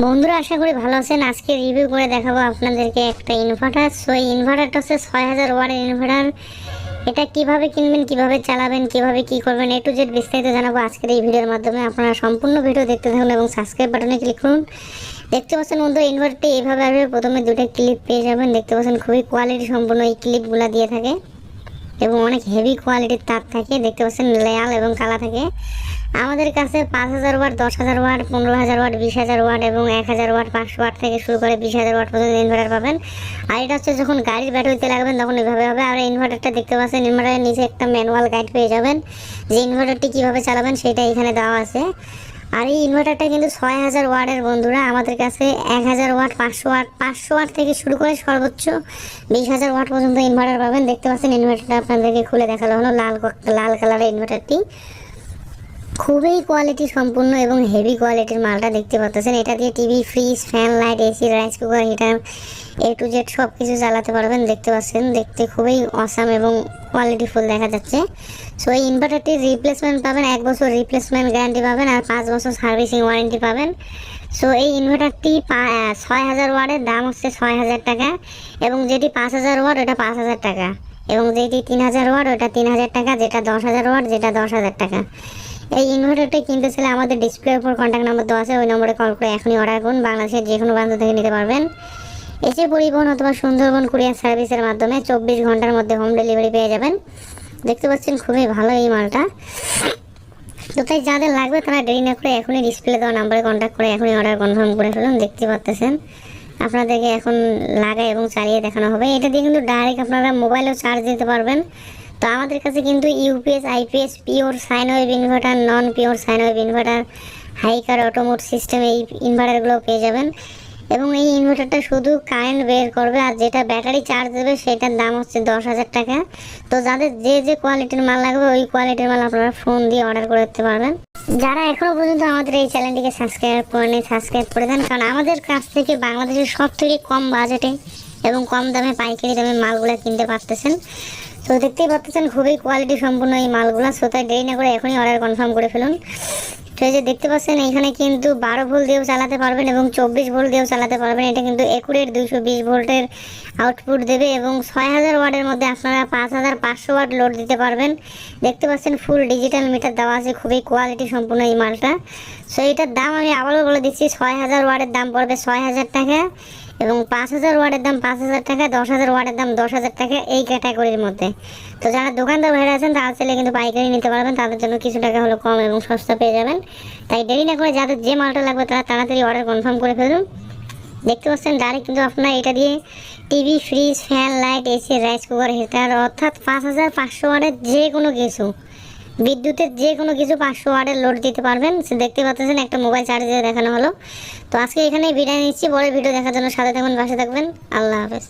বন্ধুরা, আশা করি ভালো আছেন। আজকে রিভিউ করে দেখাবো আপনাদেরকে একটা ইনভার্টার সো এই ইনভার্টারটা হচ্ছে ছয় হাজার ওয়ার্ডের ইনভার্টার এটা কীভাবে কিনবেন, কীভাবে চালাবেন, কীভাবে কি করবেন এ টু জেড বিস্তারিত জানাব আজকের এই ভিডিওর মাধ্যমে। আপনারা সম্পূর্ণ ভিডিও দেখতে থাকুন এবং সাবস্ক্রাইব বাটনে ক্লিক করুন। দেখতে পাচ্ছেন বন্ধু ইনভার্টারটি এইভাবে আসবে। প্রথমে দুটো ক্লিপ পেয়ে যাবেন। দেখতে পাচ্ছেন খুবই কোয়ালিটি সম্পূর্ণ এই ক্লিপগুলো দিয়ে থাকে। এবং অনেক হেভি কোয়ালিটির তার থাকে, দেখতে পাচ্ছেন লাল এবং কালা থাকে। আমাদের কাছে পাঁচ হাজার ওয়াট, দশ হাজার ওয়াট, পনেরো হাজার ওয়াট, বিশ হাজার ওয়াট এবং এক হাজার ওয়াট, পাঁচশো ওয়াট থেকে শুরু করে বিশ হাজার ওয়াট পর্যন্ত ইনভার্টার পাবেন। আর এটা হচ্ছে যখন গাড়ির ব্যাটারিতে লাগাবেন, তখন এভাবে হবে। আর ইনভার্টারটা দেখতে পাচ্ছেন ইনভার্টারের নিচে একটা ম্যানুয়াল গাইড পেয়ে যাবেন। যে ইনভার্টারটি কীভাবে চালাবেন, সেটা এখানে দেওয়া আছে। আর এই ইনভার্টারটা কিন্তু ছয় হাজার ওয়াটের বন্ধুরা। আমাদের কাছে এক হাজার ওয়াট, পাঁচশো ওয়াট পাঁচশো ওয়াট থেকে শুরু করে সর্বোচ্চ বিশ হাজার ওয়াট পর্যন্ত ইনভার্টার পাবেন। দেখতে পাচ্ছেন ইনভার্টারটা আপনাদেরকে খুলে দেখাল হলো লাল লাল কালারের ইনভার্টারটি খুবই কোয়ালিটি সম্পূর্ণ এবং হেভি কোয়ালিটির মালটা দেখতে পাচ্ছেন। এটা দিয়ে TV fridge fan light AC rice cooker heater A to Z সব কিছু চালাতে পারবেন, দেখতে পাচ্ছেন। দেখতে খুবই অসাম এবং কোয়ালিটিফুল দেখা যাচ্ছে। সো এই ইনভার্টারটির রিপ্লেসমেন্ট পাবেন, এক বছর রিপ্লেসমেন্ট গ্যারান্টি পাবেন আর পাঁচ বছর সার্ভিসিং ওয়ারেন্টি পাবেন। সো এই ইনভার্টারটি ছয় হাজার ওয়ার্ডের দাম হচ্ছে ছয় হাজার টাকা এবং যেটি পাঁচ হাজার ওয়ার্ড ওটা পাঁচ হাজার টাকা। এবং যেটি তিন হাজার ওয়াট, ওটা তিন হাজার টাকা, যেটা দশ হাজার ওয়াট, যেটা দশ হাজার টাকা। এই ইনভার্টারটা কিনতে চাইলে আমাদের ডিসপ্লের উপর কন্ট্যাক্ট নাম্বার দেওয়া আছে, ওই নম্বরে কল করে এখনই অর্ডার করুন। বাংলাদেশের যে কোনো প্রান্ত থেকে নিতে পারবেন। এসে পরিবহন অথবা সুন্দরবন কুরিয়ার সার্ভিসের মাধ্যমে চব্বিশ ঘণ্টার মধ্যে হোম ডেলিভারি পেয়ে যাবেন। দেখতে পাচ্ছেন খুবই ভালো এই মালটা। তো তাই যাদের লাগবে তারা দেরি না করে এখনই ডিসপ্লে দেওয়া নাম্বারে কন্ট্যাক্ট করে এখনই অর্ডার কনফার্ম করে ফেলুন, দেখতে পাচ্ছেন। আপনাদেরকে এখন লাগা এবং চালিয়ে দেখানো হবে। এটা দিয়ে কিন্তু ডাইরেক্ট আপনারা মোবাইলেও চার্জ দিতে পারবেন। তো আমাদের কাছে কিন্তু UPS IPS pure sine wave inverter non pure sine wave inverter hiker অটোমোট সিস্টেম এই ইনভার্টারগুলো পেয়ে যাবেন। এবং এই ইনভার্টারটা শুধু কারেন্ট বের করবে আর যেটা ব্যাটারি চার্জ দেবে সেটার দাম হচ্ছে দশ হাজার টাকা। তো যাদের যে যে কোয়ালিটির মাল লাগবে, ওই কোয়ালিটির মাল আপনারা ফোন দিয়ে অর্ডার করে দিতে পারবেন। যারা এখনও পর্যন্ত আমাদের এই চ্যানেলটিকে সাবস্ক্রাইব করেনি সাবস্ক্রাইব করে দেন। কারণ আমাদের কাছ থেকে বাংলাদেশের সব থেকে কম বাজেটে এবং কম দামে পাইকারি দামে মালগুলো কিনতে পারতেছেন। তো দেখতেই পাচ্ছেন, খুবই কোয়ালিটি সম্পূর্ণ এই মালগুলো। তাই দেরি না করে এখনই অর্ডার কনফার্ম করে ফেলুন। তো এই যে দেখতে পাচ্ছেন এখানে কিন্তু বারো ভোল্ট দিয়েও চালাতে পারবেন এবং চব্বিশ ভোল্ট দিয়েও চালাতে পারবেন। এটা কিন্তু একুরেট দুইশো বিশ ভোল্টের আউটপুট দেবে এবং ছয় হাজার ওয়ার্ডের মধ্যে আপনারা পাঁচ হাজার পাঁচশো ওয়াট লোড দিতে পারবেন। দেখতে পাচ্ছেন ফুল ডিজিটাল মিটার দেওয়া আছে, খুবই কোয়ালিটি সম্পূর্ণ এই মালটা। সো এটার দাম আমি আবারও বলে দিচ্ছি, ছয় হাজার ওয়ার্ডের দাম পড়বে ছয় হাজার টাকা। এবং পাঁচ হাজার ওয়াটের দাম পাঁচ হাজার টাকা, দশ হাজার ওয়াটের দাম দশ হাজার টাকা এই ক্যাটাগরির মধ্যে। তো যারা দোকানদার ভাইরা আছেন, তারা চাইলে কিন্তু পাইকারি নিতে পারবেন। তাদের জন্য কিছু টাকা হলো কম এবং সস্তা পেয়ে যাবেন। তাই দেরি না করে যাদের যে মালটা লাগবে তারা তাড়াতাড়ি অর্ডার কনফার্ম করে ফেলুন। দেখতে পাচ্ছেন ডাইরেক্ট কিন্তু আপনার এটা দিয়ে TV fridge fan light AC rice cooker heater অর্থাৎ পাঁচ হাজার পাঁচশো ওয়াটের যে কোনো কিছু। বিদ্যুতের যে কোনো কিছু পাঁচশো ওয়ার্ডের লোড দিতে পারবেন। সে দেখতে পাচ্ছেন একটা মোবাইল চার্জ দেখানো হলো। তো আজকে এখানেই বিদায় নিচ্ছি। পরে ভিডিও দেখার জন্য সাথে থাকবেন পাশে থাকবেন। আল্লাহ হাফেজ।